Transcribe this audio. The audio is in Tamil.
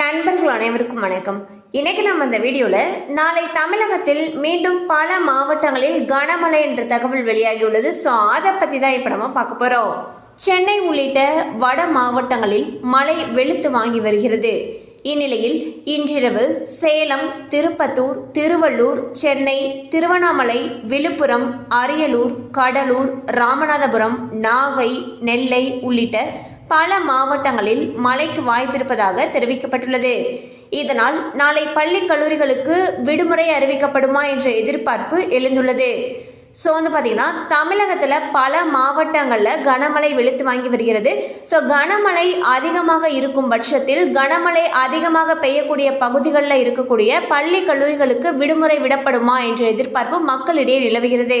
நண்பர்கள் அனைவருக்கும் வணக்கம். இன்னைக்கு நம்ம இந்த வீடியோவில் நாளை தமிழகத்தில் மீண்டும் பல மாவட்டங்களில் கனமழை என்ற தகவல் வெளியாகியுள்ளது. ஸோ அதை பற்றி தான் இப்போ நம்ம பார்க்க போகிறோம் சென்னை உள்ளிட்ட வட மாவட்டங்களில் மழை வெளுத்து வாங்கி வருகிறது. இந்நிலையில் இன்றிரவு சேலம் திருப்பத்தூர் திருவள்ளூர் சென்னை திருவண்ணாமலை விழுப்புரம் அரியலூர் கடலூர் ராமநாதபுரம் நாகை நெல்லை உள்ளிட்ட பல மாவட்டங்களில் மழைக்கு வாய்ப்பிருப்பதாக தெரிவிக்கப்பட்டுள்ளது. இதனால் நாளை பள்ளி கல்லூரிகளுக்கு விடுமுறை அறிவிக்கப்படுமா என்ற எதிர்பார்ப்பு எழுந்துள்ளது. ஸோ வந்து பார்த்தீங்கன்னா தமிழகத்தில் பல மாவட்டங்களில் கனமழை வெளுத்து வாங்கி வருகிறது. ஸோ கனமழை அதிகமாக இருக்கும் பட்சத்தில் கனமழை அதிகமாக பெய்யக்கூடிய பகுதிகளில் இருக்கக்கூடிய பள்ளி கல்லூரிகளுக்கு விடுமுறை விடப்படுமா என்ற எதிர்பார்ப்பு மக்களிடையே நிலவுகிறது.